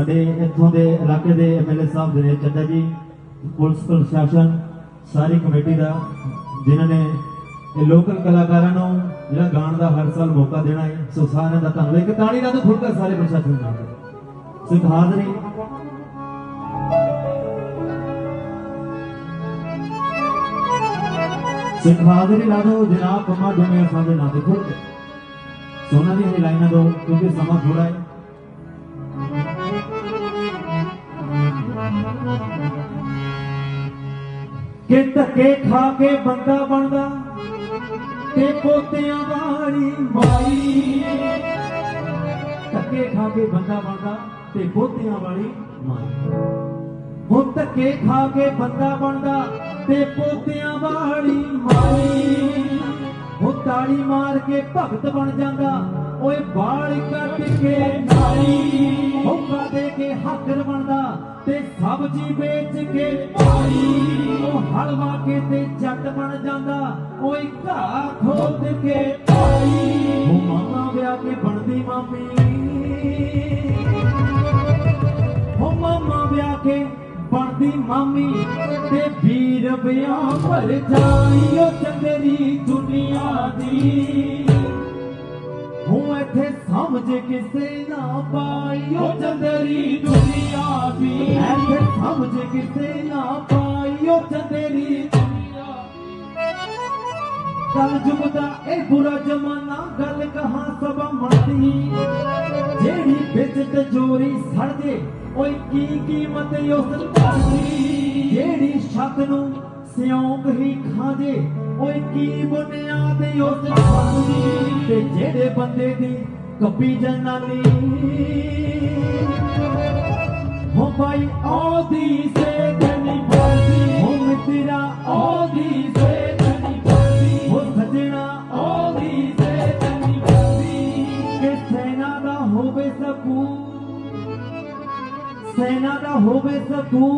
ਸਾਡੇ ਇੱਥੋਂ ਦੇ ਇਲਾਕੇ ਦੇ ਐਮਐਲਏ ਸਾਹਿਬ ਦਿਨੇਸ਼ ਚੱਡਾ ਜੀ, ਪੁਲਿਸ ਪ੍ਰਸ਼ਾਸਨ, ਸਾਰੀ ਕਮੇਟੀ ਦਾ, ਜਿਨ੍ਹਾਂ ਨੇ ਇਹ ਲੋਕਲ ਕਲਾਕਾਰਾਂ ਨੂੰ ਜਿਹੜਾ ਗਾਣ ਦਾ ਹਰ ਸਾਲ ਮੌਕਾ ਦੇਣਾ ਹੈ, ਸੋ ਸਾਰਿਆਂ ਦਾ ਧੰਨਵਾਦ। ਇੱਕ ਤਾੜੀ ਦਾ ਤਾਂ ਫੁੱਲਕਾ ਸਾਰੇ ਪ੍ਰਸ਼ਾਸਨ ਨਾਲ। ਸੋ ਇੱਕ ਹਾਜ਼ਰੀ ਸਿੱਖ ਹਾਜ਼ਰੀ ਲਾ ਦਿਓ, ਜਨਾਬ ਪੰਮਾ ਦੁਨੀਆ ਸਾਹਿਬ ਨਾਂ ਤੇ ਖੁੱਲ ਕੇ। ਸੋਨਾ ਦੀਆਂ ਲਾਈਨਾਂ ਦੋ ਕਿਉਂਕਿ ਸਮਾਂ ਥੋੜਾ ਹੈ। ਕਿ ਧੱਕੇ ਖਾ ਕੇ ਬੰਦਾ ਬਣਦਾ ਤੇ ਪੋਤਿਆਂ ਵਾਲੀ ਮਾਈ। ਧੱਕੇ ਖਾ ਕੇ ਬੰਦਾ ਬਣਦਾ ਤੇ ਪੋਤਿਆਂ ਵਾਲੀ ਮਾਈ। ਹੁਣ ਧੱਕੇ ਖਾ ਕੇ ਬੰਦਾ ਬਣਦਾ ਤੇ ਪੋਤਿਆਂ ਵਾਲੀ ਮਾਈ। ਹੁਣ ਤਾੜੀ ਮਾਰ ਕੇ ਭਗਤ ਬਣ ਜਾਂਦਾ, ਓਏ ਬਾਲ ਕੱਟ ਕੇ ਨਾਈ। ਹੋਕਾ ਦੇ ਕੇ ਹੱਕ ਬਣਦਾ ਤੇ ਸਬਜ਼ੀ ਵੇਚ ਕੇ ਭਾਈ ਉਹ ਹਲਵਾ ਕੇ ਤੇ ਜੱਟ ਬਣ ਜਾਂਦਾ ਓਏ ਘਾਹ ਖੋਦ ਕੇ ਭਾਈ ਉਹ ਮਾਮਾ ਵਿਆਹ ਕੇ ਬਣਦੀ ਮਾਮੀ। ਹੋ ਮਾਮਾ ਵਿਆਹ ਕੇ ਬਣਦੀ ਮਾਮੀ ਤੇ ਵੀਰ ਵਿਆਹ ਭਰ ਜਾਈ। ਉਹ ਚੰਦਰੀ ਦੁਨੀਆ ਦੀ। ਹੂੰ ਇੱਥੇ ਸਮਝ ਕਿਸੇ ਨਾ ਪਾਈ ਉਹ ਚੰਦਰੀ ਦੁਨੀਆ ਦੀ। ਇੱਥੇ ਸਮਝ ਕਿਸੇ ਨਾ ਪਾਈ ਉਹ ਚੰਦਰੀ ਕਲ ਜੁਗ ਇਹ ਬੁਰਾ ਜ਼ਮਾਨਾ, ਗੱਲ ਕਹਾ ਸਭ ਮੰਨਦੀ। ਜਿਹੜੀ ਵਿੱਚ ਤਜੋਰੀ ਸੜ ਜੇ ਓਏ ਕੀ ਕੀਮਤ ਉਸ ਦੀ? ਜਿਹੜੀ ਛੱਤ ਨੂੰ ਸਿਉਂਕ ਹੀ ਖਾ ਓਏ ਕੀ ਬੁਨਿਆਦ ਉਸ ਦੀ ਤੇ ਜਿਹੜੇ ਬੰਦੇ ਦੀ ਕੱਪੀ ਜਨਾਨੀ। ਹੋ ਭਾਈ ਆਦੀ ਸੇ ਤਨੀ ਬੋਲਦੀ ਹੋ ਮਿੱਤਰਾ ਆਦੀ ਸੇ ਤਨੀ ਬੋਲਦੀ ਹੋ ਸਜਣਾ ਆਦੀ ਸੇ ਤਨੀ ਬੋਲਦੀ ਕਿ ਸੈਨਾ ਦਾ ਹੋਵੇ ਸਕੂ ਸੈਨਾ ਦਾ ਹੋਵੇ ਸਕੂ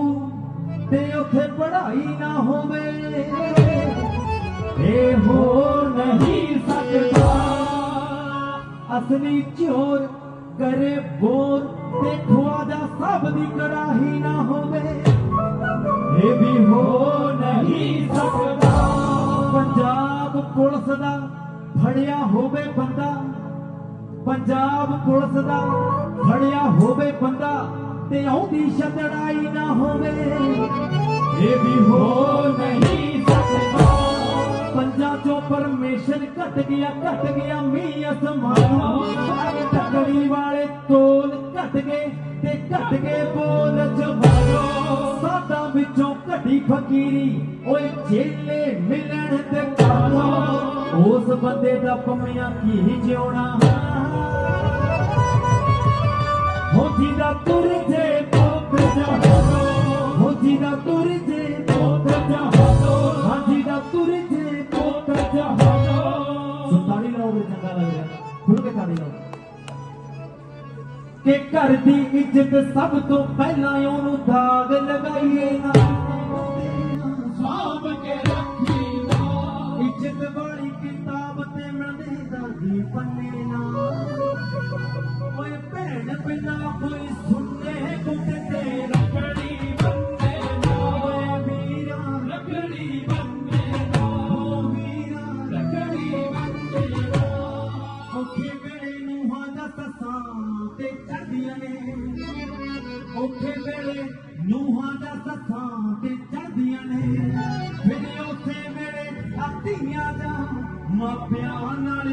ਤੇ ਉੱਥੇ ਪੜ੍ਹਾਈ ਨਾ ਹੋਵੇ। ਇਹ ਹੋ ਨਹੀਂ ਸਕਦਾ। ਅਸਲੀ ਚੋਰ ਕਰੇ ਬੋਰ ਤੇ ਖਵਾਜਾ ਸਭ ਦੀ ਕਰਾਹੀ ਨਾ ਹੋਵੇ। ਇਹ ਵੀ ਹੋ ਨਹੀਂ ਸਕਦਾ। ਪੰਜਾਬ ਪੁਲਿਸ ਦਾ ਫੜਿਆ ਹੋਵੇ ਬੰਦਾ। ਪੰਜਾਬ ਪੁਲਿਸ ਦਾ ਫੜਿਆ ਹੋਵੇ ਬੰਦਾ ਤੇ ਆਉਂਦੀ ਛਤੜਾਈ ਨਾ ਹੋਵੇ। ਇਹ ਵੀ ਹੋ ਨਹੀਂ ਸਕਦਾ। ਘਟ ਗਿਆ ਘਟ ਗਿਆ ਮੀਂਹ ਅਸਮਾਨੋਂ ਟਕੜੀ ਵਾਲੇ ਤੋਲ ਘਟ ਗਏ ਤੇ ਘਟ ਗਏ ਬੋਲ ਜਵਾਨੋ ਸਾਡਾ ਵਿੱਚੋਂ ਘਟੀ ਫਕੀਰੀ, ਓਏ ਜੇਲੇ ਮਿਲਣ ਤੇ ਕਾਲੋ। ਉਸ ਬੰਦੇ ਦਾ ਪੰਮਿਆਂ ਕੀ ਜਿਉਣਾ? ਕਿ ਘਰ ਦੀ ਇੱਜ਼ਤ ਸਭ ਤੋਂ ਪਹਿਲਾਂ ਉਹਨੂੰ ਦਾਗ ਲਗਾਈਏ ਨਾ। ਸਾਂਭ ਕੇ ਰੱਖੀ ਨਾ। ਇੱਜ਼ਤ ਵਾਲੀ ਕਿਤਾਬ ਤੇ ਮਿਲਦੇ ਦਾਦੀ ਪੰਨੇ ਨਾ। ਓਏ ਭੈਣ ਬਿਨਾ ਕੋਈ ਵੇਲੇ ਦਾ ਸਸਾਂ ਤੇ ਚੜਦੀਆਂ ਨੇ। ਉੱਥੇ ਵੇਲੇ ਨੂਹਾਂ ਦਾ ਸੱਸਾਂ ਤੇ ਚੜਦੀਆਂ ਨੇ। ਫਿਰ ਉੱਥੇ ਵੇਲੇ ਆਤੀਆਂ ਦਾ ਮਾਪਿਆਂ ਨਾਲ